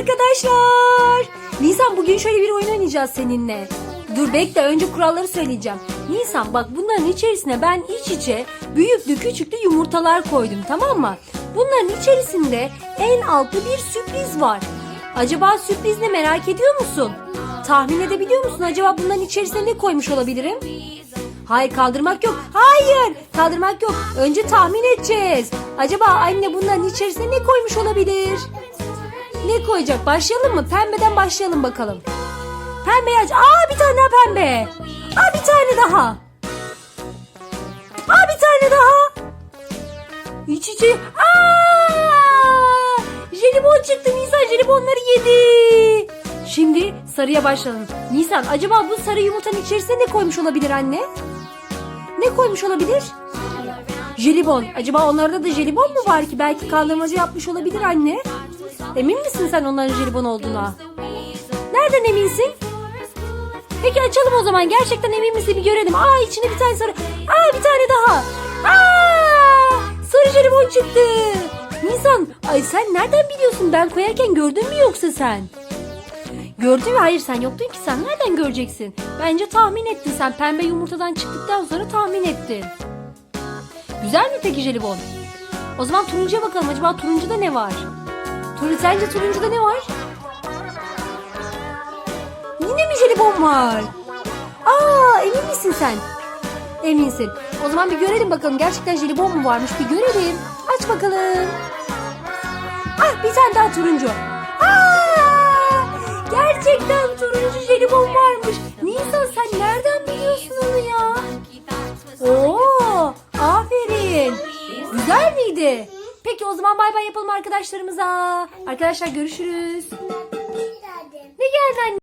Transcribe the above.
arkadaşlar. Nisan bugün şöyle bir oyun oynayacağız seninle. Dur bekle önce kuralları söyleyeceğim. Nisan bak bunların içerisine ben iç içe büyüklü küçüklü yumurtalar koydum tamam mı? Bunların içerisinde en altta bir sürpriz var. Acaba sürpriz ne merak ediyor musun? Tahmin edebiliyor musun acaba bunların içerisine ne koymuş olabilirim? Hayır kaldırmak yok. Hayır kaldırmak yok. Önce tahmin edeceğiz. Acaba anne bunların içerisine ne koymuş olabilir? Ne koyacak? Başlayalım mı? Pembeden başlayalım bakalım. Pembe aç. Aa bir tane daha pembe. Aa bir tane daha. Aa bir tane daha. İç içe. Aa! Jelibon çıktı Nisan jelibonları yedi. Şimdi sarıya başlayalım. Nisan acaba bu sarı yumurtanın içerisine ne koymuş olabilir anne? Ne koymuş olabilir? Jelibon. Acaba onlarda da jelibon mu var ki? Belki kaldırmacı yapmış olabilir anne. Emin misin sen onların jelibon olduğuna? Nereden eminsin? Peki açalım o zaman. Gerçekten emin misin bir görelim. Aa içinde bir tane sarı. Aa bir tane daha. Aa sarı jelibon çıktı. Nisan ay sen nereden biliyorsun? Ben koyarken gördün mü yoksa sen? Gördün mü? Hayır sen yoktun ki sen nereden göreceksin? Bence tahmin ettin sen. Pembe yumurtadan çıktıktan sonra tahmin ettin. Güzel mi peki jelibon? O zaman turuncuya bakalım. Acaba turuncuda ne var? Tur sence turuncuda ne var? Yine mi jelibon var? Aa emin misin sen? Eminsin. O zaman bir görelim bakalım. Gerçekten jelibon mu varmış? Bir görelim. Aç bakalım. Ah bir tane daha turuncu. Aa, gerçekten turuncu jelibon varmış. Nisan sen nereden biliyorsun onu ya? Oo, aferin. Güzel miydi? Peki o zaman bay bay yapalım arkadaşlarımıza. Arkadaşlar görüşürüz. Ne geldi anne?